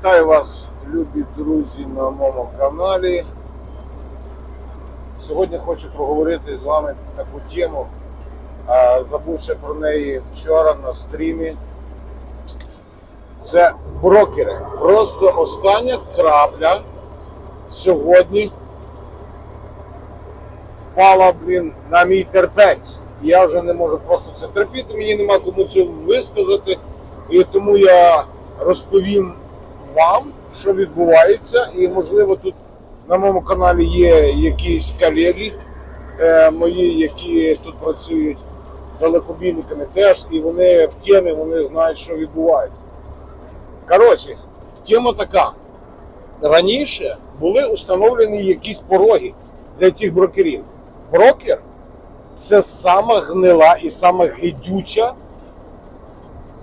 Вітаю вас, любі друзі, на моєму каналі. Сьогодні хочу поговорити з вами таку тему. а, Забувши про неї вчора на стрімі. Це брокери. Просто остання крапля сьогодні впала, блін, на мій терпець. Я вже не можу просто це терпіти, мені нема кому це висказати. І тому я розповім вам, що відбувається, і можливо тут на моєму каналі є якісь колеги е, мої, які тут працюють далекобійниками теж, і вони в темі, вони знають, що відбувається. Коротше, тема така. Раніше були установлені якісь пороги для цих брокерів. Брокер це сама гнила і сама гидюча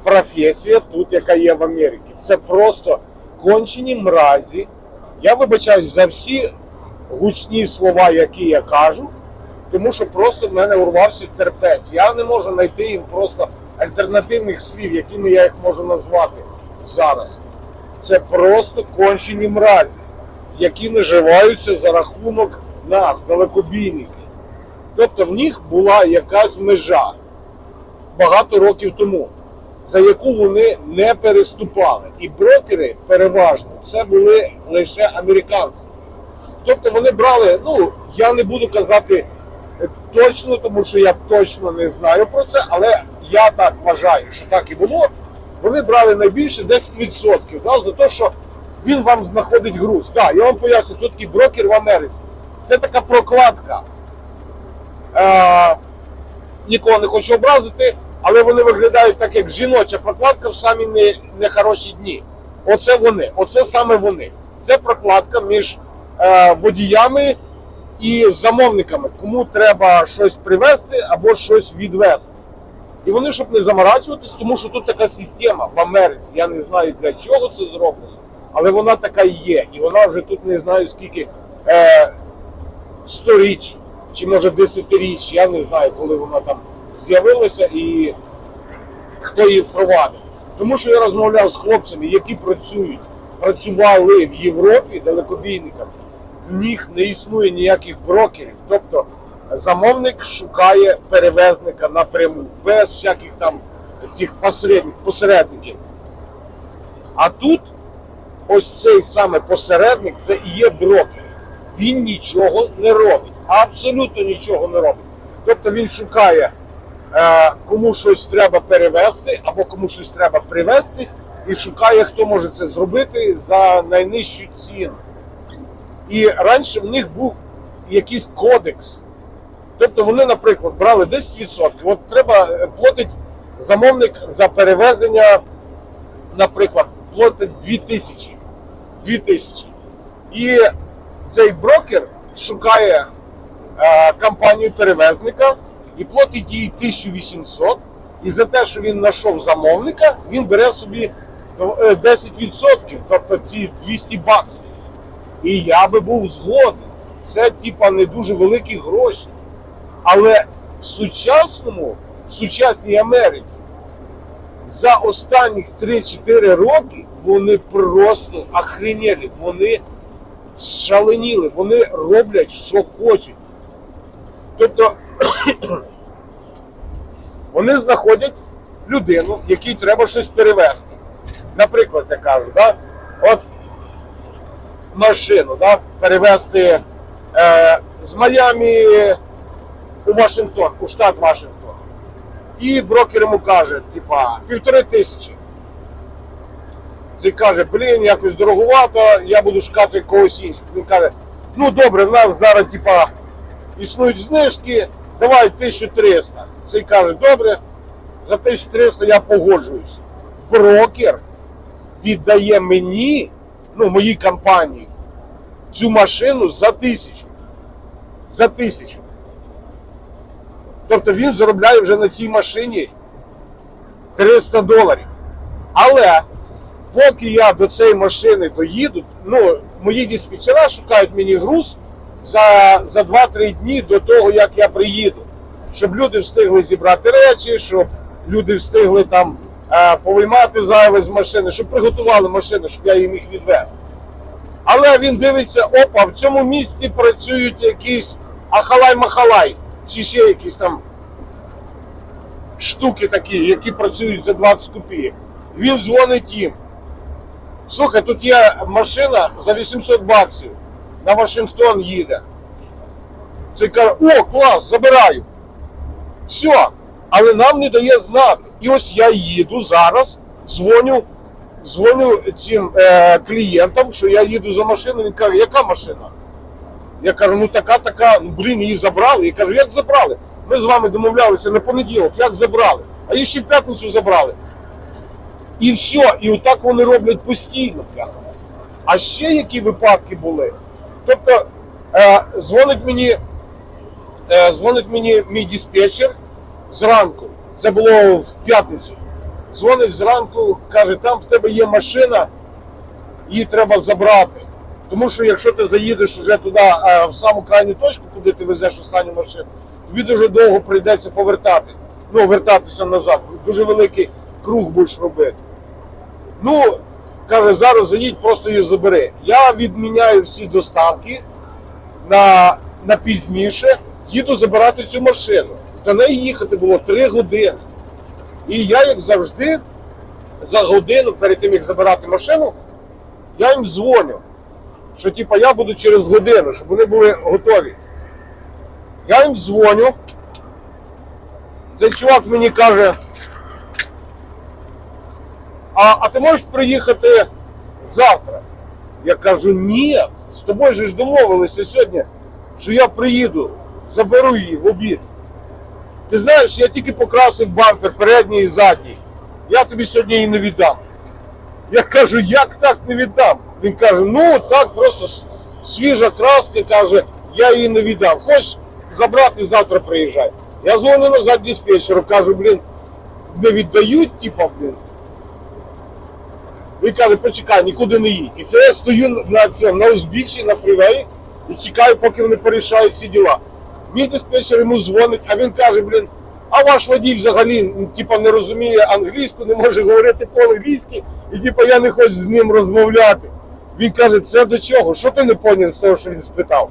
професія тут, яка є в Америці. Це просто кончені мразі. Я вибачаюсь за всі гучні слова, які я кажу, тому що просто в мене урвався терпець. Я не можу знайти їм просто альтернативних слів, якими я їх можу назвати зараз. Це просто кончені мразі, які наживаються за рахунок нас, далекобійників. Тобто в них була якась межа багато років тому, за яку вони не переступали. І брокери переважно це були лише американці. Тобто вони брали, ну я не буду казати е, точно, тому що я точно не знаю про це, але я так вважаю, що так і було. Вони брали найбільше 10% да, за те, що він вам знаходить груз. Так, я вам поясню, хто такий брокер в Америці. Це така прокладка. Е, нікого не хочу образити, але вони виглядають так, як жіноча прокладка в самі не, нехороші дні. Оце вони, оце саме вони. Це прокладка між е, водіями і замовниками, кому треба щось привезти або щось відвезти. І вони, щоб не заморачуватись, тому що тут така система в Америці. Я не знаю для чого це зроблено, але вона така і є. І вона вже тут не знаю скільки е, сторіч, чи може десятиріч, я не знаю, коли вона там з'явилася і хто її впровадив. Тому що я розмовляв з хлопцями, які працюють, працювали в Європі далекобійниками. В них не існує ніяких брокерів. Тобто замовник шукає перевезника напряму, без всяких там цих посередників. А тут ось цей саме посередник це і є брокер. Він нічого не робить, абсолютно нічого не робить. Тобто він шукає, кому щось треба перевезти, або кому щось треба привезти, і шукає, хто може це зробити за найнижчу ціну. І раніше в них був якийсь кодекс. Тобто вони, наприклад, брали 10%. От треба е, платить замовник за перевезення, наприклад, платить 2000. 2000. І цей брокер шукає е, компанію перевезника і платить їй 1800. І за те, що він знайшов замовника, він бере собі е, 10%, тобто ці 200 баксів. І я би був згоден. Це типа не дуже великі гроші. Але в сучасному, в сучасній Америці за останніх 3-4 роки вони просто охренели, вони шаленіли, вони роблять, що хочуть. Тобто вони знаходять людину, якій треба щось перевезти. Наприклад, я кажу, да? от машину да? перевезти е, з Майамі у Вашингтон, у штат Вашингтон. І брокер йому каже, типа, півтори тисячі. Цей каже, блін, якось дороговато, я буду шукати когось іншого. Він каже, ну добре, в нас зараз, типа, існують знижки, давай 1300. Цей каже, добре, за 1300 я погоджуюсь. Брокер віддає мені, ну, моїй компанії, цю машину за тисячу. За тисячу. Тобто він заробляє вже на цій машині 300 доларів. Але поки я до цієї машини доїду, ну, мої диспетчера шукають мені груз за, за 2-3 дні до того, як я приїду. Щоб люди встигли зібрати речі, щоб люди встигли там е, повиймати зайве з машини, щоб приготували машину, щоб я їм їх відвезти. Але він дивиться, опа, в цьому місці працюють якісь ахалай-махалай, чи ще якісь там штуки такі, які працюють за 20 копійок. Він дзвонить їм. Слухай, тут є машина за 800 баксів. На Вашингтон їде. Це каже, о, клас, забираю. Все. Але нам не дає знати. І ось я їду зараз, дзвоню, дзвоню цим е, клієнтам, що я їду за машиною. Він каже, яка машина? Я кажу, ну така, така, ну блін, її забрали. Я кажу, як забрали? Ми з вами домовлялися на понеділок, як забрали? А її ще в п'ятницю забрали. І все, і отак вони роблять постійно. А ще які випадки були? Тобто, е, дзвонить мені, е, дзвонить мені мій диспетчер зранку. Це було в п'ятницю. Дзвонить зранку, каже, там в тебе є машина, її треба забрати. Тому що якщо ти заїдеш вже туди, е, в саму крайню точку, куди ти везеш останню машину, тобі дуже довго прийдеться повертати. Ну, вертатися назад. Дуже великий круг будеш робити. Ну, каже, зараз заїдь, просто її забери. Я відміняю всі доставки на, на пізніше, їду забирати цю машину. До неї їхати було 3 години. І я, як завжди, за годину перед тим, як забирати машину, я їм дзвоню, що типа я буду через годину, щоб вони були готові. Я їм дзвоню. Цей чувак мені каже, а, а ти можеш приїхати завтра? Я кажу, ні, з тобою ж домовилися сьогодні, що я приїду, заберу її в обід. Ти знаєш, я тільки покрасив бампер передній і задній. Я тобі сьогодні її не віддам. Я кажу, як так не віддам? Він каже, ну так, просто свіжа краска, каже, я її не віддам. Хочеш забрати, завтра приїжджай. Я дзвоню назад диспетчеру, кажу, блін, не віддають, типа, блін. Він каже, почекай, нікуди не їдь. І це я стою на цьому, на узбіччі, на фрівеї і чекаю, поки вони порішають ці діла. Мій диспетчер йому дзвонить, а він каже, блін, а ваш водій взагалі ну, типа, не розуміє англійську, не може говорити по-англійськи, і типа я не хочу з ним розмовляти. Він каже, це до чого? Що ти не поняв з того, що він спитав?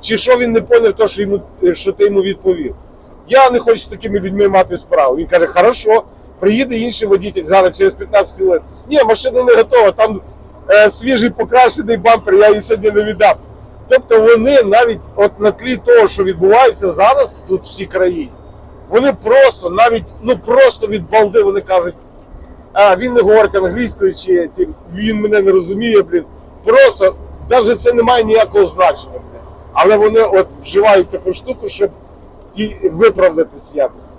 Чи що він не поняв, то, що, йому, що ти йому відповів? Я не хочу з такими людьми мати справу. Він каже, хорошо, приїде інший водій зараз через 15 хвилин. Ні, машина не готова, там е, свіжий покрашений бампер, я її сьогодні не віддам. Тобто вони навіть от на тлі того, що відбувається зараз тут в цій країні, вони просто навіть ну просто від балди вони кажуть, а він не говорить англійською, чи він мене не розуміє, блін. Просто навіть це не має ніякого значення. Блін. Але вони от вживають таку штуку, щоб виправдатись якось.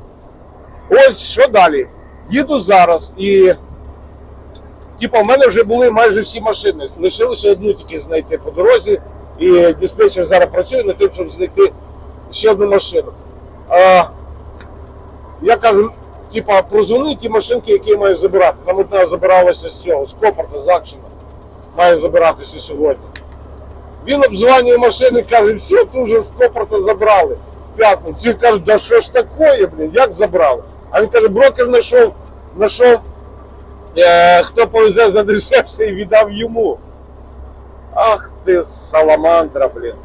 Ось що далі. Їду зараз і. Типа, в мене вже були майже всі машини. Лишилося одну тільки знайти по дорозі. І диспетчер зараз працює над тим, щоб знайти ще одну машину. А, я кажу, типа, прозвони ті машинки, які я маю забирати. Там одна забиралася з цього, з Копорта, з Акшена. Має забиратися сьогодні. Він обзванює машини, каже, все, тут вже з Копорта забрали в п'ятницю. Він каже, да що ж таке, блін, як забрали? А він каже, брокер знайшов, знайшов, е, хто повезе за і віддав йому. Ах ти саламандра, блін.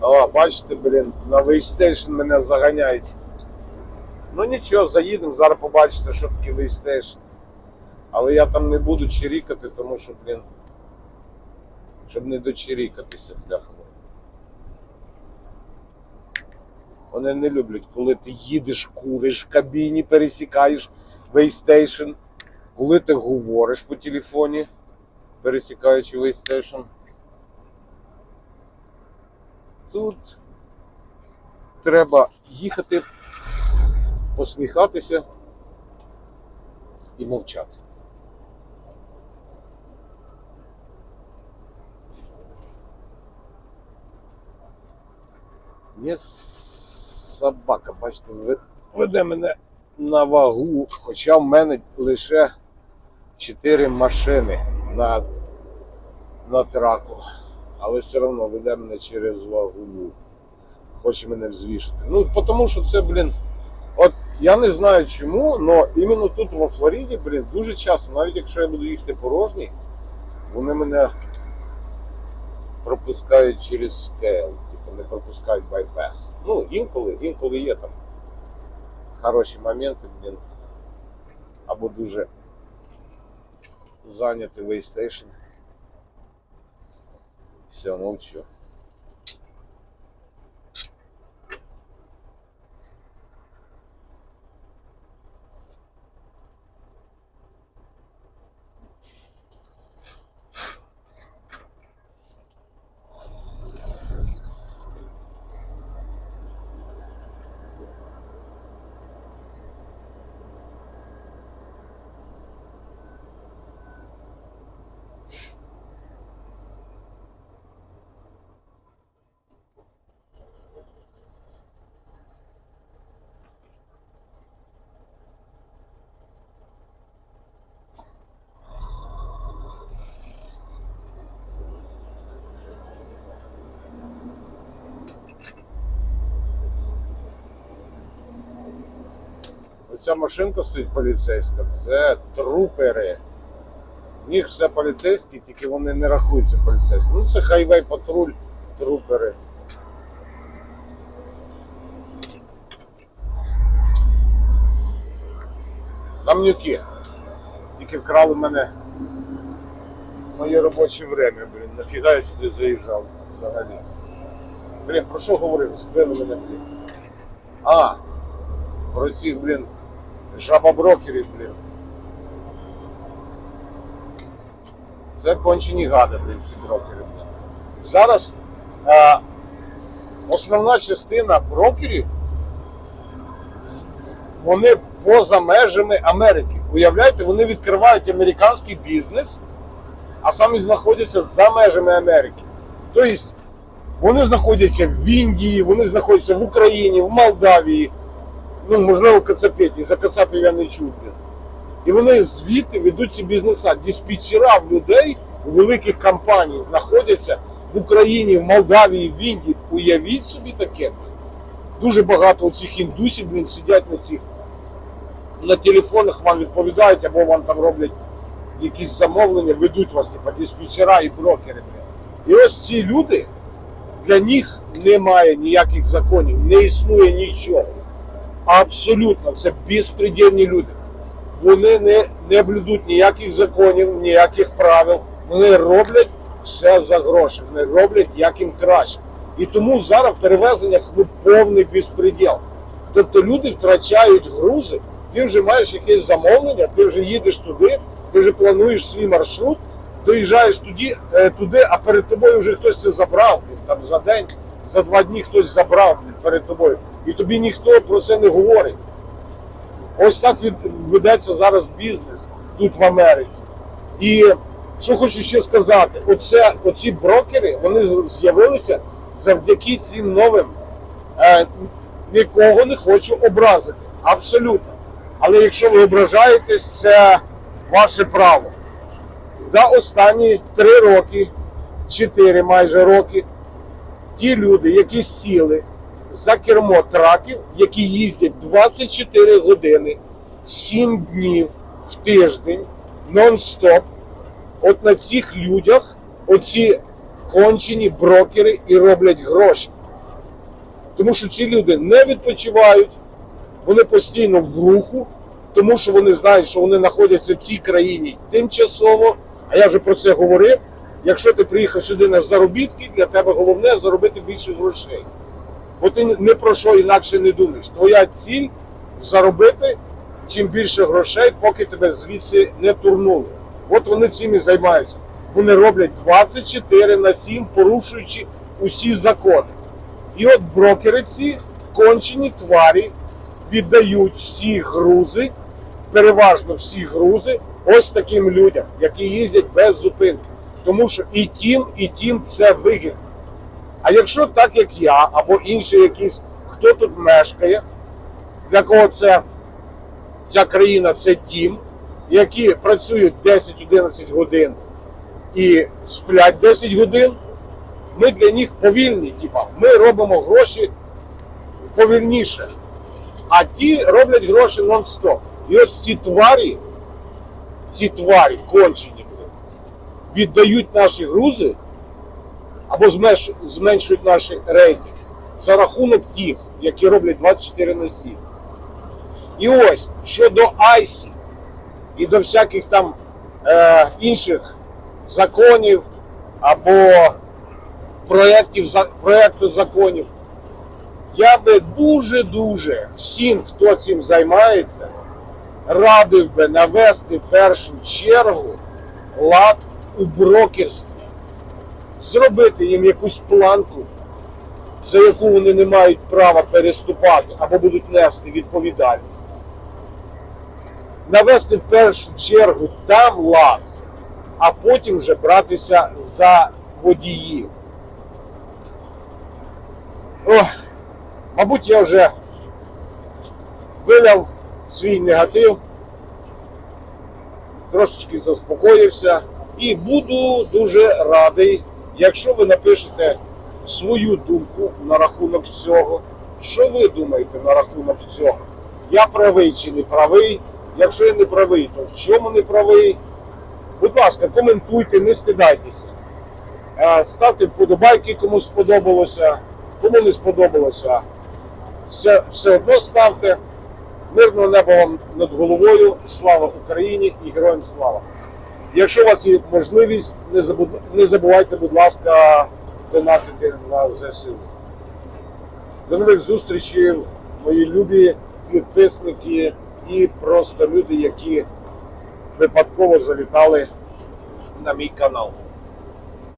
О, бачите, блін, на Вейстейшн мене заганяють. Ну нічого, заїдемо, зараз побачите, що таке Вейстейшн. Але я там не буду чирікати, тому що, блін, щоб не дочирікатися, бляха. Вони не люблять, коли ти їдеш, куриш в кабіні, пересікаєш Вейстейшн, коли ти говориш по телефоні, пересікаючи Вейстейшн. Тут треба їхати, посміхатися і мовчати. Є собака, бачите, веде мене на вагу, хоча в мене лише 4 машини на, на траку. Але все одно веде мене через вагу. Хоче мене взвішати. Ну, тому що це, блін. От я не знаю чому, але іменно тут во Флориді, блін, дуже часто, навіть якщо я буду їхати порожній, вони мене пропускають через скейл, типу не пропускають байпас. Ну, інколи, інколи є там хороші моменти, блін. Або дуже зайнятий вейстейшн. Все, мовчу. Оця машинка стоїть поліцейська, це трупери. В них все поліцейські, тільки вони не рахуються поліцейськими. Ну це хайвей патруль, трупери. Камнюки. Тільки вкрали мене моє робоче время, блін. Нафіга я сюди заїжджав взагалі. Блін, про що говорив? Збили мене, блін. А, про цих, блін, жабоброкерів, блін. Це кончені гади, блін, ці брокери. Блін. Зараз е, основна частина брокерів, вони поза межами Америки. Уявляєте, вони відкривають американський бізнес, а самі знаходяться за межами Америки. Тобто вони знаходяться в Індії, вони знаходяться в Україні, в Молдавії, ну, можливо, Кацапеті, за Кацапів я не чув. І вони звідти ведуть ці бізнеса. Диспетчера в людей у великих компаній знаходяться в Україні, в Молдавії, в Індії. Уявіть собі таке. Дуже багато цих індусів блін, сидять на цих на телефонах вам відповідають, або вам там роблять якісь замовлення, ведуть вас, типа диспетчера і брокери. І ось ці люди, для них немає ніяких законів, не існує нічого. Абсолютно, це безпредельні люди. Вони не, не блюдуть ніяких законів, ніяких правил. Вони роблять все за гроші. Вони роблять як їм краще. І тому зараз в перевезеннях ну, повний безпреділ. Тобто люди втрачають грузи, ти вже маєш якесь замовлення, ти вже їдеш туди, ти вже плануєш свій маршрут, доїжджаєш туди, е, туди, а перед тобою вже хтось це забрав. Там за день, за два дні хтось забрав перед тобою. І тобі ніхто про це не говорить. Ось так ведеться зараз бізнес тут в Америці. І що хочу ще сказати, оце, оці брокери вони з'явилися завдяки цим новим. Е, нікого не хочу образити. Абсолютно. Але якщо ви ображаєтесь, це ваше право. За останні три роки, чотири майже роки, ті люди, які сіли за кермо траків, які їздять 24 години, 7 днів в тиждень, нон-стоп, от на цих людях оці кончені брокери і роблять гроші. Тому що ці люди не відпочивають, вони постійно в руху, тому що вони знають, що вони знаходяться в цій країні тимчасово. А я вже про це говорив. Якщо ти приїхав сюди на заробітки, для тебе головне заробити більше грошей. Бо ти не про що інакше не думаєш. Твоя ціль заробити чим більше грошей, поки тебе звідси не турнули. От вони цим і займаються. Вони роблять 24 на 7, порушуючи усі закони. І от брокери ці кончені тварі віддають всі грузи, переважно всі грузи, ось таким людям, які їздять без зупинки. Тому що і тим, і тим це вигідно. А якщо так як я, або інший якийсь, хто тут мешкає, для кого це ця країна це дім, які працюють 10-11 годин і сплять 10 годин, ми для них повільні, типа, ми робимо гроші повільніше. А ті роблять гроші нон-стоп. І ось ці тварі, ці тварі кончені, віддають наші грузи або зменшують наші рейтинги за рахунок тих, які роблять 24 на 7. І ось щодо Айсі і до всяких там е, інших законів або проєктів, проєкту законів, я би дуже-дуже всім, хто цим займається, радив би навести в першу чергу лад у брокерстві, зробити їм якусь планку, за яку вони не мають права переступати або будуть нести відповідальність. Навести в першу чергу там лад, а потім вже братися за водіїв. Ох, мабуть, я вже виляв свій негатив, трошечки заспокоївся і буду дуже радий, якщо ви напишете свою думку на рахунок цього. Що ви думаєте на рахунок цього? Я правий чи не правий? Якщо я не правий, то в чому не правий? Будь ласка, коментуйте, не стидайтеся. Е, Ставте вподобайки, кому сподобалося, кому не сподобалося. Все, все одно ставте. Мирного неба вам над головою. Слава Україні і героям слава! Якщо у вас є можливість, не забуд- не забувайте, будь ласка, донатити на ЗСУ. До нових зустрічей, мої любі підписники і просто люди, які випадково завітали на мій канал.